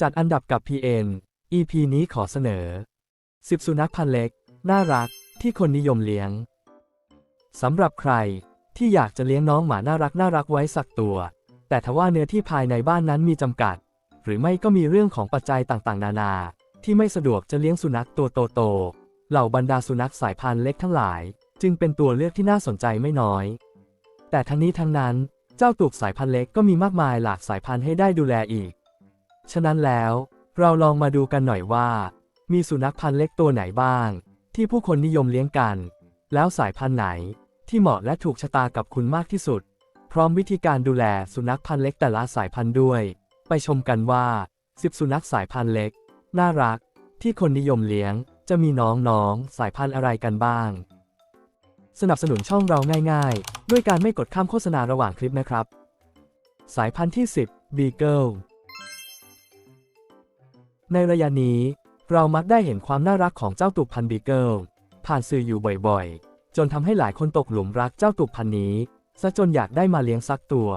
จัดอันดับกับ PN EP นี้ขอเสนอ 10 สุนัขพันธุ์เล็ก น่ารักที่คนนิยมเลี้ยงสำหรับใครที่อยากจะเลี้ยงน้องหมาน่ารักน่ารักไว้สักตัว แต่ทว่าเนื้อที่ภายในบ้านนั้นมีจำกัด หรือไม่ก็มีเรื่องของปัจจัยต่างๆ นานา ที่ไม่สะดวกจะเลี้ยงสุนัขตัวโตๆเหล่าบรรดาสุนัขสายพันธุ์เล็กทั้งหลาย จึงเป็นตัวเลือกที่น่าสนใจไม่น้อย แต่ทั้งนี้ทั้งนั้น เจ้าตูบสายพันธุ์เล็กก็มีมากมายหลากสายพันธุ์ให้ได้ดูแลอีก ฉะนั้นแล้ว เราลองมาดูกันหน่อยว่า มีสุนัขพันธุ์เล็กตัวไหนบ้าง ที่ผู้คนนิยมเลี้ยงกัน แล้วสายพันธุ์ไหนที่เหมาะและถูกชะตากับคุณมากที่สุด พร้อมวิธีการดูแลสุนัขพันธุ์เล็กแต่ละสายพันธุ์ด้วย ไปชมกันว่า 10 สุนัขสายพันธุ์เล็ก น่ารัก ที่คนนิยมเลี้ยง จะมีน้องๆสายพันธุ์อะไรกันบ้าง สนับสนุนช่องเราง่าย ๆ ด้วยการไม่กดข้ามโฆษณาระหว่างคลิปนะครับ สายพันธุ์ที่ 10 Beagle ในระยะนี้ เรามักได้เห็นความน่ารักของเจ้าตูบพันบีเกิลผ่านสื่ออยู่บ่อยๆ จนทำให้หลายคนตกหลุมรักเจ้าตูบพันนี้ซะจนอยากได้มาเลี้ยงสักตัว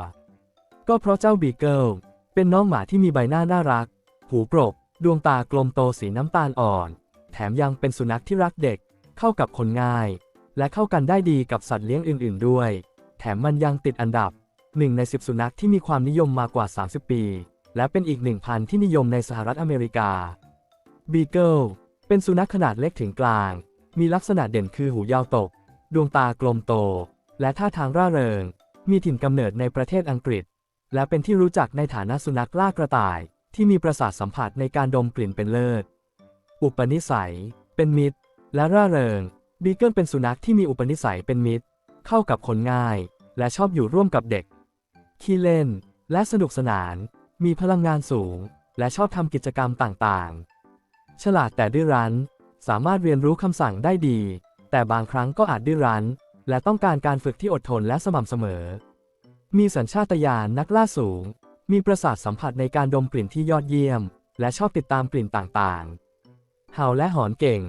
ก็เพราะเจ้าบีเกิลเป็นน้องหมาที่มีใบหน้าน่ารัก หูปรก ดวงตากลมโตสีน้ำตาลอ่อน แถมยังเป็นสุนัขที่รักเด็ก เข้ากับคนง่าย และเข้ากันได้ดีกับสัตว์เลี้ยงอื่น ๆ ด้วย แถมมันยังติดอันดับหนึ่งใน 10 สุนัขที่มีความนิยมมากกว่า 30 ปี และเป็นอีกหนึ่งพันธุ์ที่นิยมในสหรัฐอเมริกาบีเกิลเป็นสุนัขขนาดเล็กถึงกลาง มีลักษณะเด่นคือหูยาวตก ดวงตากลมโต และท่าทางร่าเริง มีถิ่นกำเนิดในประเทศอังกฤษ และเป็นที่รู้จักในฐานะสุนัขล่ากระต่าย ที่มีประสาทสัมผัสในการดมกลิ่นเป็นเลิศ อุปนิสัย เป็นมิตร และร่าเริง บีเกิลเป็นสุนัขที่มีอุปนิสัยเป็นมิตร เข้ากับคนง่าย และชอบอยู่ร่วมกับเด็ก ขี้เล่น และสนุกสนาน มีพลังงานสูง และชอบทำกิจกรรมต่างๆ ฉลาดแต่ดื้อรั้น สามารถเรียนรู้คำสั่งได้ดี แต่บางครั้งก็อาจดื้อรั้น และต้องการการฝึกที่อดทนและสม่ำเสมอ มีสัญชาตญาณนักล่าสูง มีประสาทสัมผัสในการดมกลิ่นที่ยอดเยี่ยม และชอบติดตามกลิ่นต่างๆ เห่าและหอนเก่ง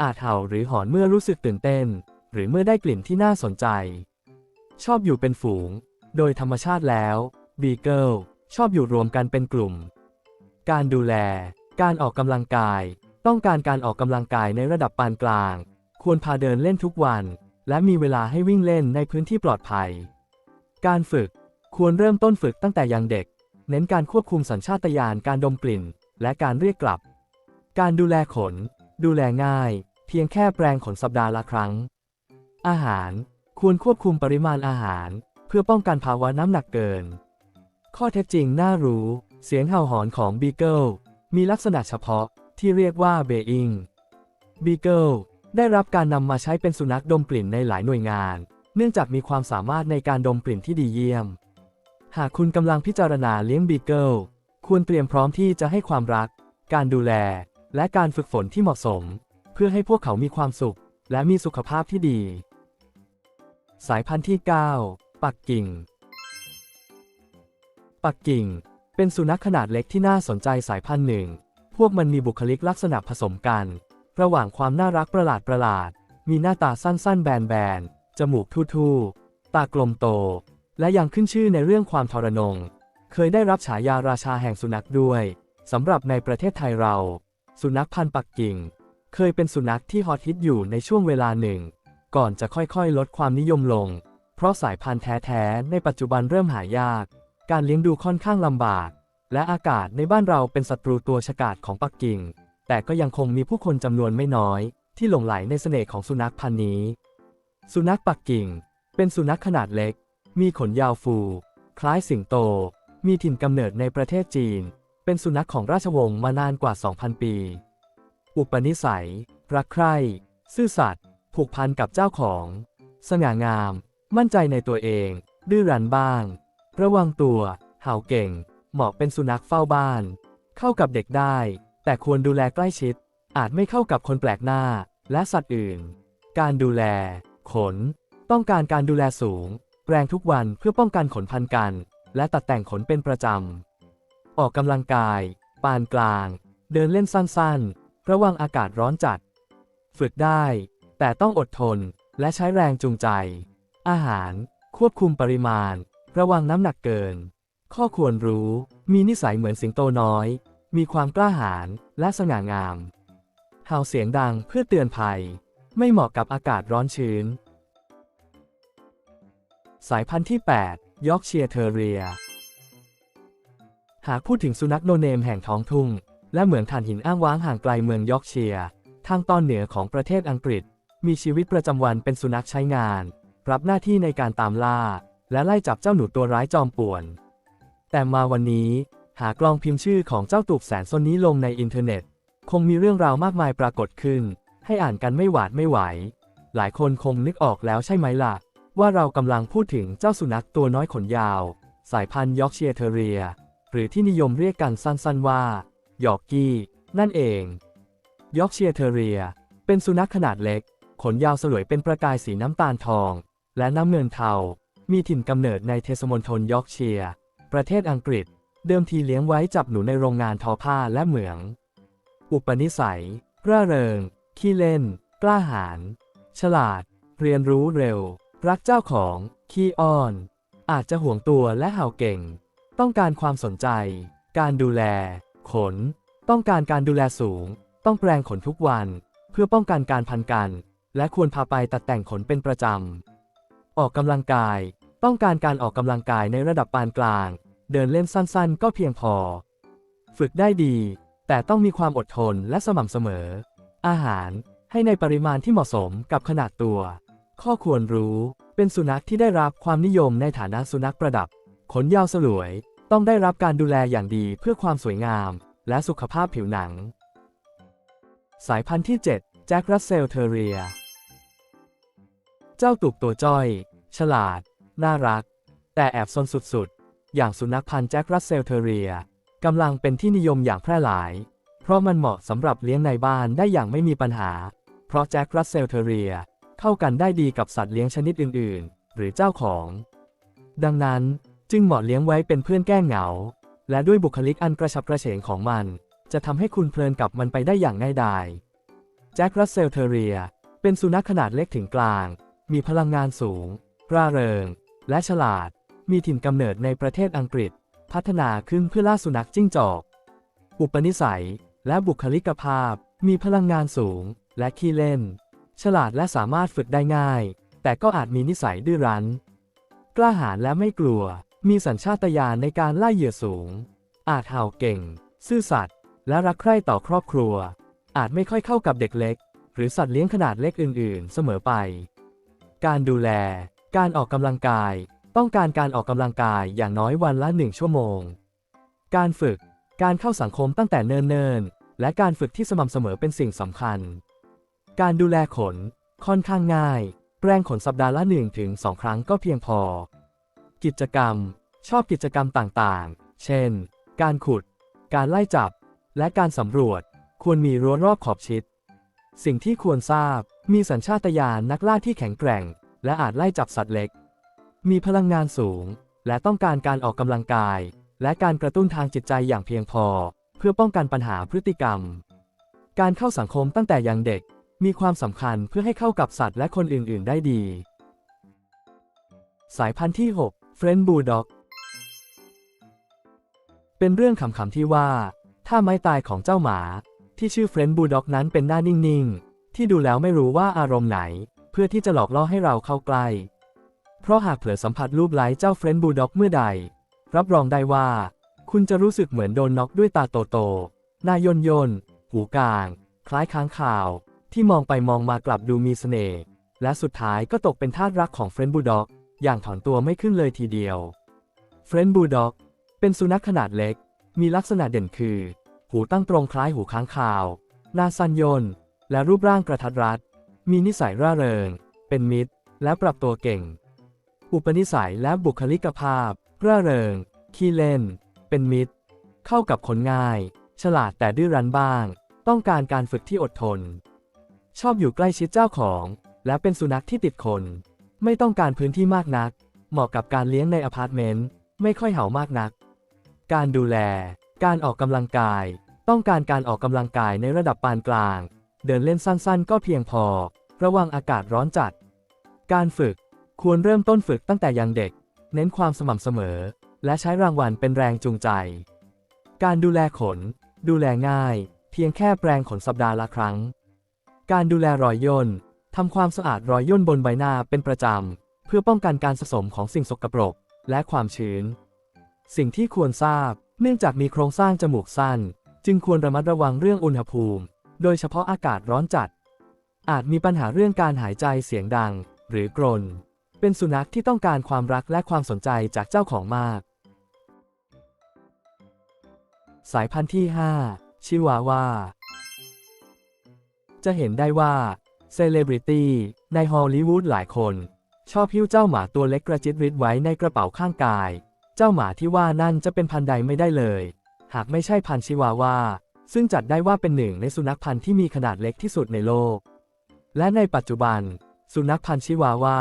อาจเห่าหรือหอนเมื่อรู้สึกตื่นเต้น หรือเมื่อได้กลิ่นที่น่าสนใจ ชอบอยู่เป็นฝูง โดยธรรมชาติแล้ว บีเกิล ชอบอยู่รวมกันเป็นกลุ่ม การดูแล การออกกำลังกาย ต้องการการออกกำลังกายในระดับปานกลาง ควรพาเดินเล่นทุกวัน และมีเวลาให้วิ่งเล่นในพื้นที่ปลอดภัย การฝึก ควรเริ่มต้นฝึกตั้งแต่ยังเด็ก เน้นการควบคุมสัญชาตญาณการดมกลิ่น และการเรียกกลับ การดูแลขน ดูแลง่าย เพียงแค่แปรงขนสัปดาห์ละครั้ง อาหาร ควรควบคุมปริมาณอาหาร เพื่อป้องกันภาวะน้ำหนักเกิน ข้อเท็จจริงน่ารู้ เสียงเห่าหอนของบีเกิลมีลักษณะเฉพาะที่เรียกว่าเบอิงบีเกิลได้รับการนำมาใช้เป็นสุนัขดมกลิ่นในหลายหน่วยงาน เนื่องจากมีความสามารถในการดมกลิ่นที่ดีเยี่ยม หากคุณกำลังพิจารณาเลี้ยงบีเกิลควรเตรียมพร้อมที่จะให้ความรัก การดูแล และการฝึกฝนที่เหมาะสม เพื่อให้พวกเขามีความสุข และมีสุขภาพที่ดี สายพันธุ์ที่ 9 ปักกิ่ง ปักกิ่ง เป็นสุนัขขนาดเล็กที่น่าสนใจสายพันธุ์หนึ่ง พวกมันมีบุคลิกลักษณะผสมกัน ระหว่างความน่ารักประหลาดประหลาด มีหน้าตาสั้นๆ แบนๆ จมูกทู่ๆ ตากลมโต และยังขึ้นชื่อในเรื่องความทรนง เคยได้รับฉายาราชาแห่งสุนัขด้วย สำหรับในประเทศไทยเรา สุนัขพันธุ์ปักกิ่ง เคยเป็นสุนัขที่ฮอตฮิตอยู่ในช่วงเวลาหนึ่ง ก่อนจะค่อยๆ ลดความนิยมลง เพราะสายพันธุ์แท้ๆ ในปัจจุบันเริ่มหายาก การเลี้ยงดูค่อนข้างลำบาก และอากาศในบ้านเราเป็นศัตรูตัวฉกาจของปักกิ่ง แต่ก็ยังคงมีผู้คนจำนวนไม่น้อย ที่หลงไหลในเสน่ห์ของสุนัขพันธุ์นี้ สุนัขปักกิ่ง เป็นสุนัขขนาดเล็ก มีขนยาวฟู คล้ายสิงโต มีถิ่นกำเนิดในประเทศจีน เป็นสุนัขของราชวงศ์มานานกว่า 2,000 ปี อุปนิสัย รักใคร่ ซื่อสัตย์ ผูกพันกับเจ้าของ สง่างาม มั่นใจในตัวเอง ดื้อรั้นบ้าง ระวังตัว เห่าเก่ง เหมาะเป็นสุนัขเฝ้าบ้าน เข้ากับเด็กได้ แต่ควรดูแลใกล้ชิด อาจไม่เข้ากับคนแปลกหน้า และสัตว์อื่น การดูแล ขน ต้องการการดูแลสูงแปรงทุกวันเพื่อป้องกันขนพันกัน และตัดแต่งขนเป็นประจำ ออกกำลังกาย ปานกลาง เดินเล่นสั้นๆ ระวังอากาศร้อนจัด ฝึกได้ แต่ต้องอดทน และใช้แรงจูงใจ อาหาร ควบคุมปริมาณ ระวังน้ำหนักเกิน ข้อควรรู้ มีนิสัยเหมือนสิงโตน้อย มีความกล้าหาญและสง่างามเห่าเสียงดังเพื่อเตือนภัย ไม่เหมาะกับอากาศร้อนชื้น สายพันธุ์ที่ 8 ยอร์กเชียร์เทอเรีย หากพูดถึงสุนัขโนเนมแห่งท้องทุ่ง และเหมืองถ่านหินอ้างว้างห่างไกลเมืองยอร์กเชียร์ทางตอนเหนือของประเทศอังกฤษ มีชีวิตประจำวันเป็นสุนัขใช้งาน รับหน้าที่ในการตามล่า และไล่จับเจ้าหนูตัวร้ายจอมป่วน แต่มาวันนี้หากลองพิมพ์ชื่อของเจ้าตูบแสนซนนี้ลงในอินเทอร์เน็ต คงมีเรื่องราวมากมายปรากฏขึ้น ให้อ่านกันไม่หวาดไม่ไหว หลายคนคงนึกออกแล้วใช่ไหมล่ะ ว่าเรากำลังพูดถึงเจ้าสุนัขตัวน้อยขนยาว สายพันธุ์ยอร์กเชียร์เทเรีย หรือที่นิยมเรียกกันสั้นๆว่ายอร์กี้ นั่นเองยอร์กเชียร์เทเรีย เป็นสุนัขขนาดเล็ก ขนยาวสลวยเป็นประกายสีน้ำตาลทอง และน้ำเงินเทา มีถิ่นกำเนิดในเทศมนตรยอร์กเชียร์ประเทศอังกฤษ เดิมทีเลี้ยงไว้จับหนูในโรงงานทอผ้าและเหมือง อุปนิสัย ร่าเริง ขี้เล่น กล้าหาญ ฉลาด เรียนรู้เร็ว รักเจ้าของ ขี้อ้อน อาจจะห่วงตัวและเห่าเก่ง ต้องการความสนใจ การดูแล ขน ต้องการการดูแลสูง ต้องแปรงขนทุกวัน เพื่อป้องกันการพันกัน และควรพาไปตัดแต่งขนเป็นประจำ ออกกำลังกาย ต้องการการออกกำลังกายในระดับปานกลาง เดินเล่นสั้นๆ ก็เพียงพอ ฝึกได้ดี แต่ต้องมีความอดทนและสม่ำเสมอ อาหารให้ในปริมาณที่เหมาะสมกับขนาดตัว ข้อควรรู้เป็นสุนัขที่ได้รับความนิยมในฐานะสุนัขประดับ ขนยาวสลวย ต้องได้รับการดูแลอย่างดีเพื่อความสวยงาม และสุขภาพผิวหนัง สายพันธุ์ที่ 7 แจ็ครัสเซลเทอเรีย เจ้าตุกตัวจ้อย ฉลาด น่ารัก แต่แอบซนสุดๆ อย่างสุนัขพันธุ์แจ็ครัสเซลเทอเรียกำลังเป็นที่นิยมอย่างแพร่หลาย เพราะมันเหมาะสำหรับเลี้ยงในบ้านได้อย่างไม่มีปัญหา เพราะแจ็ครัสเซลเทอเรียเข้ากันได้ดีกับสัตว์เลี้ยงชนิดอื่นๆ หรือเจ้าของ ดังนั้นจึงเหมาะเลี้ยงไว้เป็นเพื่อนแก้เหงา และด้วยบุคลิกอันกระฉับกระเฉงของมัน จะทำให้คุณเพลินกับมันไปได้อย่างง่ายดายแจ็ครัสเซลเทอเรียเป็นสุนัขขนาดเล็กถึงกลาง มีพลังงานสูง ร่าเริง และฉลาด มีถิ่นกำเนิดในประเทศอังกฤษ พัฒนาขึ้นเพื่อล่าสุนัขจิ้งจอก อุปนิสัย และบุคลิกภาพ มีพลังงานสูง และขี้เล่น ฉลาดและสามารถฝึกได้ง่าย แต่ก็อาจมีนิสัยดื้อรั้น กล้าหาญและไม่กลัว มีสัญชาตญาณในการไล่เหยื่อสูง อาจเห่าเก่ง ซื่อสัตย์ และรักใคร่ต่อครอบครัว อาจไม่ค่อยเข้ากับเด็กเล็ก หรือสัตว์เลี้ยงขนาดเล็กอื่น ๆ เสมอไป การดูแล การออกกำลังกาย ต้องการการออกกำลังกายอย่างน้อยวันละหนึ่งชั่วโมง การฝึก การเข้าสังคมตั้งแต่เนิ่นๆ และการฝึกที่สม่ำเสมอเป็นสิ่งสำคัญ การดูแลขน ค่อนข้างง่ายแปรงขนสัปดาห์ละ1ถึง2ครั้งก็เพียงพอ กิจกรรม ชอบกิจกรรมต่างๆ เช่น การขุด การไล่จับ และการสำรวจ ควรมีรั้วรอบขอบชิด สิ่งที่ควรทราบ มีสัญชาตญาณนักล่าที่แข็งแกร่ง และอาจไล่จับสัตว์เล็ก มีพลังงานสูง และต้องการการออกกำลังกาย และการกระตุ้นทางจิตใจอย่างเพียงพอ เพื่อป้องกันปัญหาพฤติกรรม การเข้าสังคมตั้งแต่ยังเด็ก มีความสำคัญเพื่อให้เข้ากับสัตว์และคนอื่น ๆ ได้ดี สายพันธุ์ที่6เฟรนบู l ด็อกเป็นเรื่องขำๆที่ว่า ถ้าไม้ตายของเจ้าหมา ที่ชื่อเฟรนบู l ด็อกนั้นเป็นหน้านิ่ง ๆ ที่ดูแล้วไม่รู้ว่าอารมณ์ไหน พื่อที่จะหลอกล่อให้เราเข้าใกล้ เพราะหากเผลอสัมผัสรูปไล้เจ้าเฟรนบูด็อกเมื่อใด รับรองได้ว่า คุณจะรู้สึกเหมือนโดนน็อกด้วยตาโตๆหน้ายนยนหูกลาง คล้ายค้างข่าว ที่มองไปมองมากลับดูมีเสน่ห์และสุดท้ายก็ตกเป็นทาสรักของเฟรนบูด็อกอย่างถอนตัวไม่ขึ้นเลยทีเดียวเฟรนบูด็อกเป็นสุนัขขนาดเล็ก มีลักษณะเด่นคือ หูตั้งตรงคล้ายหูค้างคาวหน้าสั้นยนและรูปร่างกระทัดรัด มีนิสัยร่าเริง เป็นมิตร และปรับตัวเก่ง อุปนิสัยและบุคลิกภาพ ร่าเริง ขี้เล่น เป็นมิตร เข้ากับคนง่าย ฉลาดแต่ดื้อรั้นบ้าง ต้องการการฝึกที่อดทน ชอบอยู่ใกล้ชิดเจ้าของ และเป็นสุนัขที่ติดคน ไม่ต้องการพื้นที่มากนัก เหมาะกับการเลี้ยงในอพาร์ตเมนต์ ไม่ค่อยเห่ามากนัก การดูแล การออกกำลังกาย ต้องการการออกกำลังกายในระดับปานกลาง เดินเล่นสั้นๆ ก็เพียงพอ ระวังอากาศร้อนจัด การฝึกควรเริ่มต้นฝึกตั้งแต่ยังเด็ก เน้นความสม่ำเสมอ และใช้รางวัลเป็นแรงจูงใจ การดูแลขน ดูแลง่าย เพียงแค่แปรงขนสัปดาห์ละครั้ง การดูแลรอยย่นทำความสะอาดรอยย่นบนใบหน้าเป็นประจำ เพื่อป้องกันการสะสมของสิ่งสกปรก และความชื้น สิ่งที่ควรทราบ เนื่องจากมีโครงสร้างจมูกสั้น จึงควรระมัดระวังเรื่องอุณหภูมิ โดยเฉพาะอากาศร้อนจัด อาจมีปัญหาเรื่องการหายใจเสียงดัง หรือกรน เป็นสุนัขที่ต้องการความรักและความสนใจจากเจ้าของมาก สายพันธุ์ที่ 5 ชิวาวา จะเห็นได้ว่าเซเลบริตี้ในฮอลลีวูดหลายคน ชอบหิ้วเจ้าหมาตัวเล็กกระจิตริดไว้ในกระเป๋าข้างกาย เจ้าหมาที่ว่านั่นจะเป็นพันธุ์ใดไม่ได้เลย หากไม่ใช่พันธุ์ชิวาวาซึ่งจัดได้ว่าเป็นหนึ่งในสุนัขพันธุ์ที่มีขนาดเล็กที่สุดในโลก และในปัจจุบัน สุนัขพันธุ์ชิวาว่า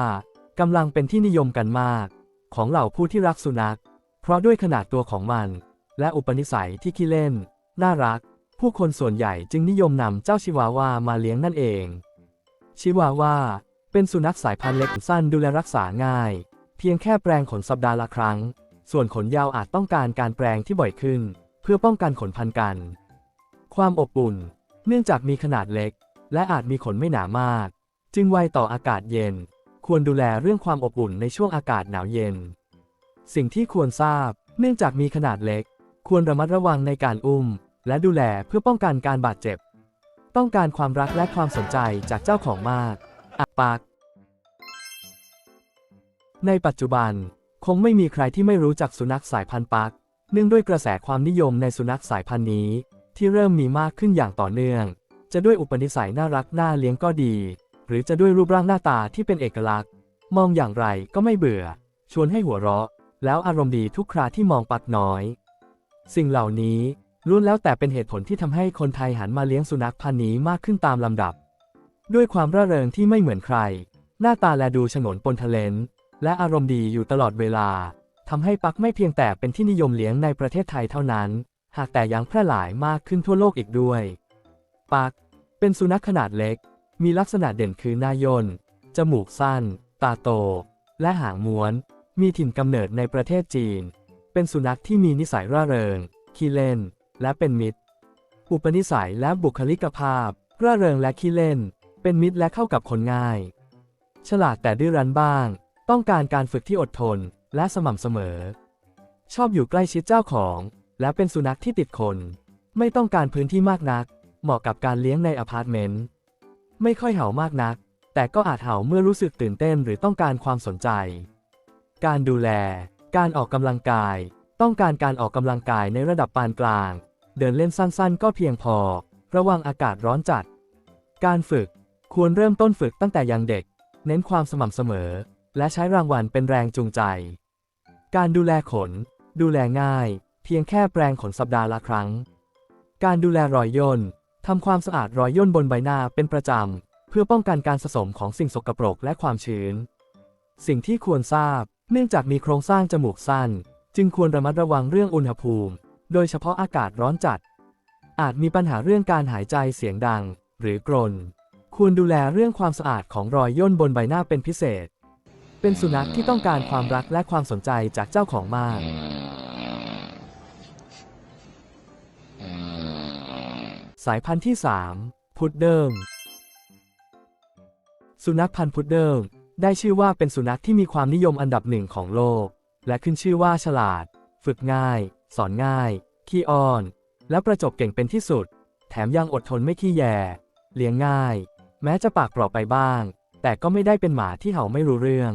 กำลังเป็นที่นิยมกันมาก ของเหล่าผู้ที่รักสุนัข เพราะด้วยขนาดตัวของมัน และอุปนิสัยที่ขี้เล่น น่ารัก ผู้คนส่วนใหญ่จึงนิยมนำเจ้าชิวาว่ามาเลี้ยงนั่นเอง ชิวาว่าเป็นสุนัขสายพันธุ์เล็กสั้นดูแลรักษาง่าย เพียงแค่แปรงขนสัปดาห์ละครั้ง ส่วนขนยาวอาจต้องการการแปรงที่บ่อยขึ้น เพื่อป้องกันขนพันกัน ความอบอุ่น เนื่องจากมีขนาดเล็ก และอาจมีขนไม่หนามาก จึงไวต่ออากาศเย็น ควรดูแลเรื่องความอบอุ่นในช่วงอากาศหนาวเย็น สิ่งที่ควรทราบ เนื่องจากมีขนาดเล็ก ควรระมัดระวังในการอุ้ม และดูแลเพื่อป้องกันการบาดเจ็บ ต้องการความรักและความสนใจจากเจ้าของมากอักปักในปัจจุบันคงไม่มีใครที่ไม่รู้จักสุนัขสายพันธุ์ปัก เนื่องด้วยกระแสความนิยมในสุนัขสายพันธุ์นี้ ที่เริ่มมีมากขึ้นอย่างต่อเนื่อง จะด้วยอุปนิสัยน่ารักน่าเลี้ยงก็ดี หรือจะด้วยรูปร่างหน้าตาที่เป็นเอกลักษณ์ มองอย่างไรก็ไม่เบื่อ ชวนให้หัวเราะ แล้วอารมณ์ดีทุกคราที่มองปักน้อย สิ่งเหล่านี้ล้วนแล้วแต่เป็นเหตุผลที่ทำให้คนไทยหันมาเลี้ยงสุนัขพันธุ์นี้มากขึ้นตามลำดับ ด้วยความร่าเริงที่ไม่เหมือนใคร หน้าตาแลดูฉงนปนทะเลนและอารมณ์ดีอยู่ตลอดเวลาทำให้ปักไม่เพียงแต่เป็นที่นิยมเลี้ยงในประเทศไทยเท่านั้น หากแต่ยังแพร่หลายมากขึ้นทั่วโลกอีกด้วย ปัก เป็นสุนัขขนาดเล็ก มีลักษณะเด่นคือหน้าย่นจมูกสั้น ตาโต และหางม้วน มีถิ่นกำเนิดในประเทศจีน เป็นสุนัขที่มีนิสัยร่าเริง ขี้เล่น และเป็นมิตร อุปนิสัยและบุคลิกภาพ ร่าเริงและขี้เล่น เป็นมิตรและเข้ากับคนง่าย ฉลาดแต่ดื้อรั้นบ้าง ต้องการการฝึกที่อดทนและสม่ำเสมอ ชอบอยู่ใกล้ชิดเจ้าของ และเป็นสุนัขที่ติดคน ไม่ต้องการพื้นที่มากนัก เหมาะกับการเลี้ยงในอพาร์ตเมนต์ ไม่ค่อยเห่ามากนัก แต่ก็อาจเห่าเมื่อรู้สึกตื่นเต้นหรือต้องการความสนใจ การดูแล การออกกำลังกาย ต้องการการออกกำลังกายในระดับปานกลาง เดินเล่นสั้นๆ ก็เพียงพอ ระวังอากาศร้อนจัด การฝึก ควรเริ่มต้นฝึกตั้งแต่ยังเด็ก เน้นความสม่ำเสมอ และใช้รางวัลเป็นแรงจูงใจ การดูแลขน ดูแลง่าย เพียงแค่แปรงขนสัปดาห์ละครั้ง การดูแลรอยย่น ทำความสะอาดรอยย่นบนใบหน้าเป็นประจำ เพื่อป้องกันการสะสมของสิ่งสกปรกและความชื้น สิ่งที่ควรทราบ เนื่องจากมีโครงสร้างจมูกสั้น จึงควรระมัดระวังเรื่องอุณหภูมิ โดยเฉพาะอากาศร้อนจัด อาจมีปัญหาเรื่องการหายใจเสียงดัง หรือกรน ควรดูแลเรื่องความสะอาดของรอยย่นบนใบหน้าเป็นพิเศษ เป็นสุนัขที่ต้องการความรักและความสนใจจากเจ้าของมาก สายพันธุ์ที่ 3 พุดเดิลสุนัขพันธุ์พุดเดิลได้ชื่อว่าเป็นสุนัขที่มีความนิยมอันดับหนึ่งของโลก และขึ้นชื่อว่าฉลาด ฝึกง่าย สอนง่าย ขี้อ้อน และประจบเก่งเป็นที่สุด แถมยังอดทนไม่ขี้แย เลี้ยงง่าย แม้จะปากเปราไปบ้าง แต่ก็ไม่ได้เป็นหมาที่เห่าไม่รู้เรื่อง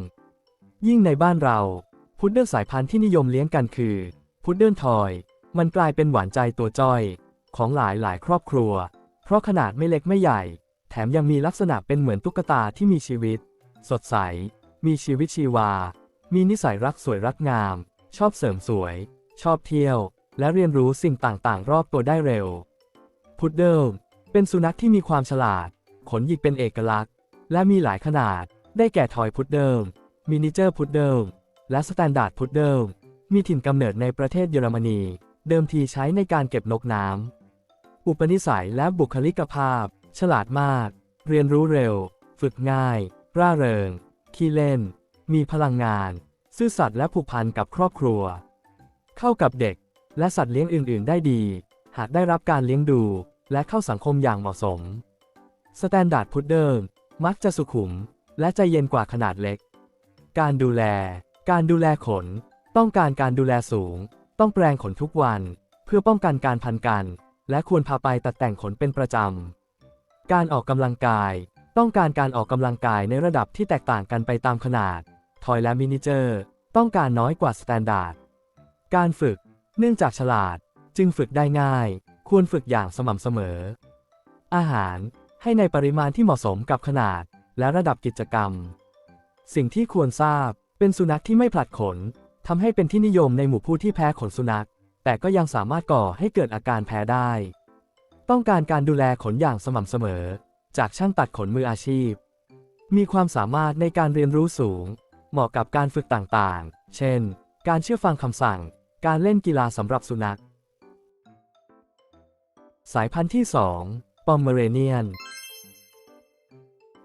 ยิ่งในบ้านเราพุดเดิ้ลสายพันธุ์ที่นิยมเลี้ยงกันคือพุดเดิ้ลทอย มันกลายเป็นหวานใจตัวจ้อย ของหลายหลายครอบครัว เพราะขนาดไม่เล็กไม่ใหญ่ แถมยังมีลักษณะเป็นเหมือนตุ๊กตาที่มีชีวิต สดใส มีชีวิตชีวา มีนิสัยรักสวยรักงาม ชอบเสริมสวย ชอบเที่ยว และเรียนรู้สิ่งต่างๆ รอบตัวได้เร็ว พุดเดิลเป็นสุนัขที่มีความฉลาด ขนหยิกเป็นเอกลักษณ์ และมีหลายขนาด ได้แก่ทอยพุดเดิลมินิเจอร์พุดเดิลและสแตนดาร์ดพุดเดิลมีถิ่นกำเนิดในประเทศเยอรมนี เดิมทีใช้ในการเก็บนกน้ำ อุปนิสัยและบุคลิกภาพ ฉลาดมาก เรียนรู้เร็ว ฝึกง่าย ร่าเริง ขี้เล่น มีพลังงาน ซื่อสัตย์และผูกพันกับครอบครัว เข้ากับเด็ก และสัตว์เลี้ยงอื่น ๆ ได้ดี หากได้รับการเลี้ยงดู และเข้าสังคมอย่างเหมาะสม สแตนดาร์ดพุดเดิลมักจะสุขุม และใจเย็นกว่าขนาดเล็ก การดูแล การดูแลขน ต้องการการดูแลสูง ต้องแปรงขนทุกวัน เพื่อป้องกันการพันกัน และควรพาไปตัดแต่งขนเป็นประจำ การออกกำลังกาย ต้องการการออกกำลังกายในระดับที่แตกต่างกันไปตามขนาด ทอยและมินิเจอร์ ต้องการน้อยกว่าสแตนดาร์ด การฝึก เนื่องจากฉลาด จึงฝึกได้ง่าย ควรฝึกอย่างสม่ำเสมอ อาหาร ให้ในปริมาณที่เหมาะสมกับขนาด และระดับกิจกรรม สิ่งที่ควรทราบ เป็นสุนัขที่ไม่ผลัดขนทำให้เป็นที่นิยมในหมู่ผู้ที่แพ้ขนสุนัข แต่ก็ยังสามารถก่อให้เกิดอาการแพ้ได้ ต้องการการดูแลขนอย่างสม่ำเสมอ จากช่างตัดขนมืออาชีพ มีความสามารถในการเรียนรู้สูง เหมาะกับการฝึกต่างๆ เช่น การเชื่อฟังคำสั่ง การเล่นกีฬาสำหรับสุนัข สายพันธุ์ที่ 2 ปอมเมเรเนียน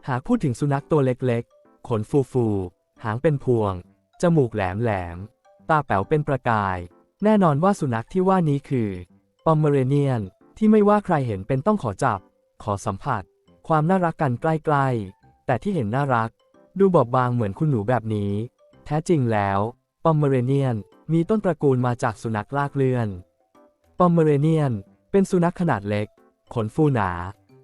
หากพูดถึงสุนัขตัวเล็กๆ ขนฟูๆ หางเป็นพวง จมูกแหลมๆ ตาแป๋วเป็นประกาย แน่นอนว่าสุนัขที่ว่านี้คือปอมเมเรเนียนที่ไม่ว่าใครเห็นเป็นต้องขอจับ ขอสัมผัส ความน่ารักกันใกล้ๆ แต่ที่เห็นน่ารัก ดูบอบบางเหมือนคุณหนูแบบนี้ แท้จริงแล้วปอมเมเรเนียนมีต้นตระกูลมาจากสุนัขลากเลื่อนปอมเมเรเนียนเป็นสุนัขขนาดเล็ก ขนฟูหนา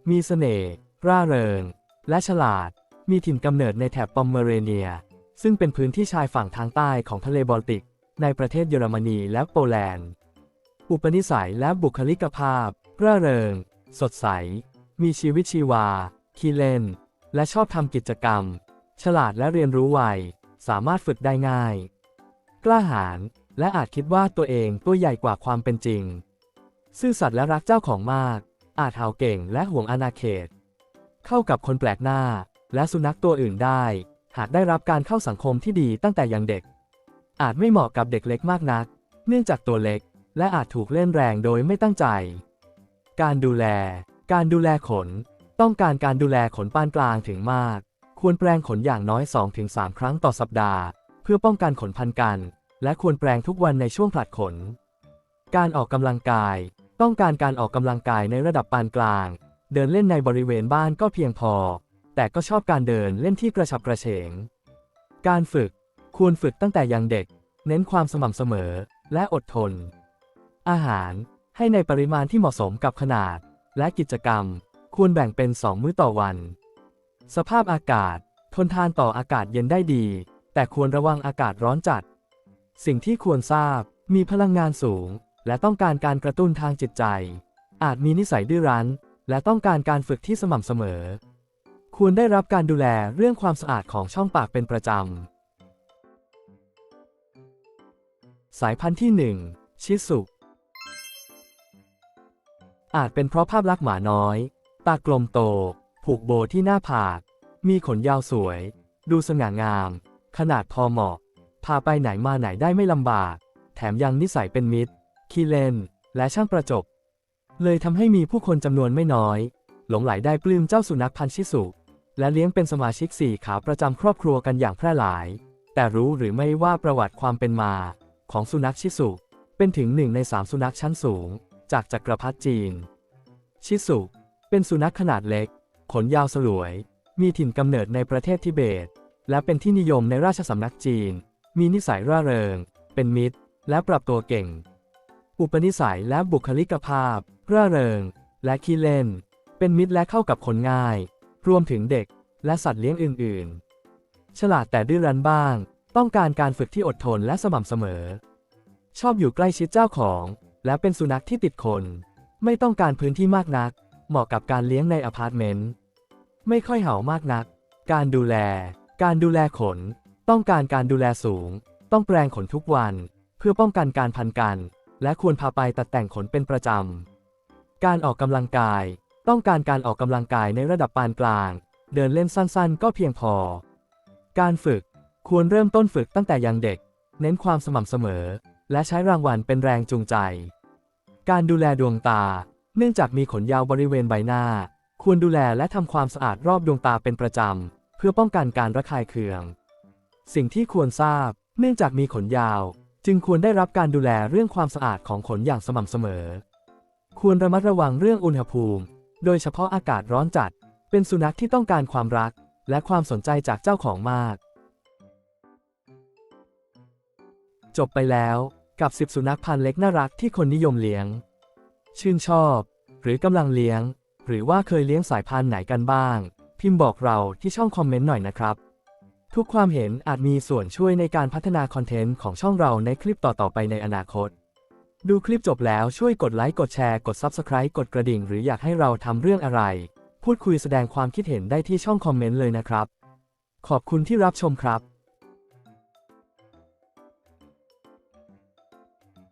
มีเสน่ห์ร่าเริง และฉลาด มีถิ่นกำเนิดในแถบปอมเมเรเนีย ซึ่งเป็นพื้นที่ชายฝั่งทางใต้ของทะเลบอลติก ในประเทศเยอรมนีและโปแลนด์ อุปนิสัยและบุคลิกภาพ ร่าเริง สดใส มีชีวิตชีวา ขี้เล่น และชอบทำกิจกรรม ฉลาดและเรียนรู้ไว สามารถฝึกได้ง่าย กล้าหาญ และอาจคิดว่าตัวเองตัวใหญ่กว่าความเป็นจริง ซื่อสัตย์และรักเจ้าของมาก อาจเห่าเก่งและห่วงอาณาเขต เข้ากับคนแปลกหน้า และสุนัขตัวอื่นได้ หากได้รับการเข้าสังคมที่ดีตั้งแต่ยังเด็ก อาจไม่เหมาะกับเด็กเล็กมากนัก เนื่องจากตัวเล็ก และอาจถูกเล่นแรงโดยไม่ตั้งใจ การดูแล การดูแลขน ต้องการการดูแลขนปานกลางถึงมาก ควรแปรงขนอย่างน้อย 2-3 ครั้งต่อสัปดาห์ เพื่อป้องกันขนพันกัน และควรแปรงทุกวันในช่วงผลัดขน การออกกำลังกาย ต้องการการออกกำลังกายในระดับปานกลาง เดินเล่นในบริเวณบ้านก็เพียงพอ แต่ก็ชอบการเดินเล่นที่กระฉับกระเฉง การฝึก ควรฝึกตั้งแต่ยังเด็ก เน้นความสม่ำเสมอ และอดทน อาหารให้ในปริมาณที่เหมาะสมกับขนาด และกิจกรรม ควรแบ่งเป็น 2 มื้อต่อวัน สภาพอากาศ ทนทานต่ออากาศเย็นได้ดี แต่ควรระวังอากาศร้อนจัด สิ่งที่ควรทราบ มีพลังงานสูง และต้องการการกระตุ้นทางจิตใจ อาจมีนิสัยดื้อรั้น และต้องการการฝึกที่สม่ำเสมอ ควรได้รับการดูแลเรื่องความสะอาดของช่องปากเป็นประจำ สายพันธุ์ที่ 1 ชิสุ อาจเป็นเพราะภาพลักษณ์หมาน้อย ตากลมโต ผูกโบที่หน้าผาก มีขนยาวสวย ดูสง่างาม ขนาดพอเหมาะ พาไปไหนมาไหนได้ไม่ลำบาก แถมยังนิสัยเป็นมิตร ขี้เล่น และช่างประจบ เลยทำให้มีผู้คนจำนวนไม่น้อย หลงไหลได้ปลื้มเจ้าสุนัขพันธุ์ชิสุ และเลี้ยงเป็นสมาชิกสี่ขาประจำครอบครัวกันอย่างแพร่หลาย แต่รู้หรือไม่ว่าประวัติความเป็นมา ของสุนัขชิสุ เป็นถึงหนึ่งในสามสุนัขชั้นสูง จากจักรพรรดิจีน ชิสุ เป็นสุนัขขนาดเล็ก ขนยาวสลวย มีถิ่นกำเนิดในประเทศทิเบต และเป็นที่นิยมในราชสำนักจีน มีนิสัยร่าเริง เป็นมิตร และปรับตัวเก่ง อุปนิสัยและบุคลิกภาพ ร่าเริง และขี้เล่น เป็นมิตรและเข้ากับคนง่าย รวมถึงเด็ก และสัตว์เลี้ยงอื่น ๆ ฉลาดแต่ดื้อรั้นบ้าง ต้องการการฝึกที่อดทนและสม่ำเสมอ ชอบอยู่ใกล้ชิดเจ้าของ และเป็นสุนัขที่ติดคน ไม่ต้องการพื้นที่มากนัก เหมาะกับการเลี้ยงในอพาร์ตเมนต์ ไม่ค่อยเห่ามากนัก การดูแล การดูแลขน ต้องการการดูแลสูง ต้องแปรงขนทุกวัน เพื่อป้องกันการพันกัน และควรพาไปตัดแต่งขนเป็นประจำ การออกกำลังกาย ต้องการการออกกำลังกายในระดับปานกลาง เดินเล่นสั้นๆ ก็เพียงพอ การฝึก ควรเริ่มต้นฝึกตั้งแต่ยังเด็ก เน้นความสม่ำเสมอ และใช้รางวัลเป็นแรงจูงใจ การดูแลดวงตา เนื่องจากมีขนยาวบริเวณใบหน้า ควรดูแลและทำความสะอาดรอบดวงตาเป็นประจำ เพื่อป้องกันการระคายเคือง สิ่งที่ควรทราบ เนื่องจากมีขนยาว จึงควรได้รับการดูแลเรื่องความสะอาดของขนอย่างสม่ำเสมอ ควรระมัดระวังเรื่องอุณหภูมิ โดยเฉพาะอากาศร้อนจัด เป็นสุนัขที่ต้องการความรัก และความสนใจจากเจ้าของมาก จบไปแล้วกับ10สุนัขพันธุ์เล็กน่ารักที่คนนิยมเลี้ยง ชื่นชอบ หรือกำลังเลี้ยง หรือว่าเคยเลี้ยงสายพันธุ์ไหนกันบ้าง พิมพ์บอกเราที่ช่องคอมเมนต์หน่อยนะครับ ทุกความเห็นอาจมีส่วนช่วยในการพัฒนาคอนเทนต์ของช่องเราในคลิปต่อๆไปในอนาคต ดูคลิปจบแล้วช่วยกดไลค์กดแชร์กด Subscribe กดกระดิ่ง หรืออยากให้เราทำเรื่องอะไร พูดคุยแสดงความคิดเห็นได้ที่ช่องคอมเมนต์เลยนะครับ ขอบคุณที่รับชมครับ